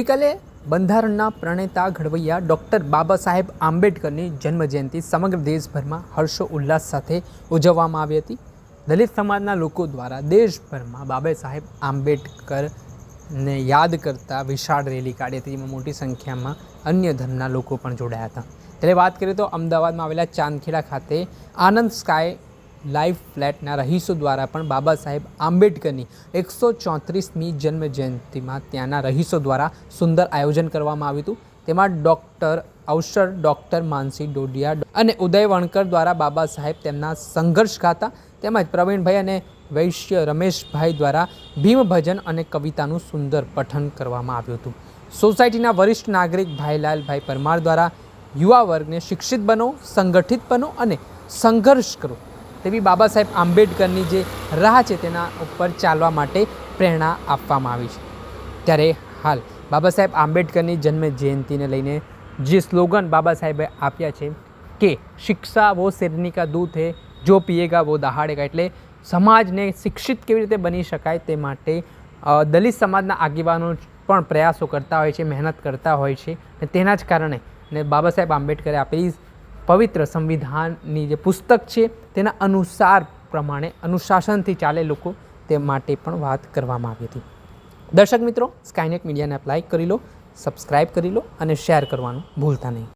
ગઈકાલે બંધારણના પ્રણેતા ઘડવૈયા ડૉક્ટર બાબા સાહેબ આંબેડકરની જન્મજયંતિ સમગ્ર દેશભરમાં હર્ષો ઉલ્લાસ સાથે ઉજવવામાં આવી હતી. દલિત સમાજના લોકો દ્વારા દેશભરમાં બાબા સાહેબ આંબેડકરને યાદ કરતા વિશાળ રેલી કાઢી હતી, જેમાં મોટી સંખ્યામાં અન્ય ધર્મના લોકો પણ જોડાયા હતા. ત્યારે વાત કરીએ તો અમદાવાદમાં આવેલા ચાંદખેડા ખાતે આનંદ સ્કાય લાઈવ ફ્લેટના રહીશો દ્વારા પણ બાબા સાહેબ આંબેડકરની એકસો ચોત્રીસમી જન્મ જયંતિમાં ત્યાંના રહીશો દ્વારા સુંદર આયોજન કરવામાં આવ્યું હતું. તેમાં ડૉક્ટર, અવસર ડૉક્ટર માનસી ડોડિયા અને ઉદય વણકર દ્વારા બાબા સાહેબ તેમના સંઘર્ષ ગાતા. તેમજ પ્રવીણભાઈ અને વૈશ્ય રમેશભાઈ દ્વારા ભીમ ભજન અને કવિતાનું સુંદર પઠન કરવામાં આવ્યું હતું. સોસાયટીના વરિષ્ઠ નાગરિક ભાઈલાલભાઈ પરમાર દ્વારા યુવા વર્ગને શિક્ષિત બનો, સંગઠિત બનો અને સંઘર્ષ કરો. તેવી બાબા સાહેબ આંબેડકરની જે રાહ છે તેના ઉપર ચાલવા માટે પ્રેરણા આપવામાં આવી છે. ત્યારે હાલ બાબા સાહેબ આંબેડકરની જન્મ જયંતિને લઈને જે સ્લોગન બાબા સાહેબે આપ્યા છે કે શિક્ષા વો શેરની કા દૂધ હે, જો પીએગા વો દહાડેગા, એટલે સમાજને શિક્ષિત કેવી રીતે બની શકાય તે માટે દલિત સમાજના આગેવાનો પણ પ્રયાસો કરતા હોય છે, મહેનત કરતા હોય છે, અને તેના જ કારણે ને બાબા સાહેબ આંબેડકરે આપેલી પવિત્ર સંવિધાનની જે પુસ્તક છે, તેના અનુસાર પ્રમાણે અનુશાસનથી ચાલે લોકો તે માટે પણ વાત કરવામાં આવી હતી. દર્શક મિત્રો સ્કાયનેટ મીડિયાને લાઈક કરી લો સબસ્ક્રાઈબ કરી લો અને શેર કરવાનું ભૂલતા નહીં.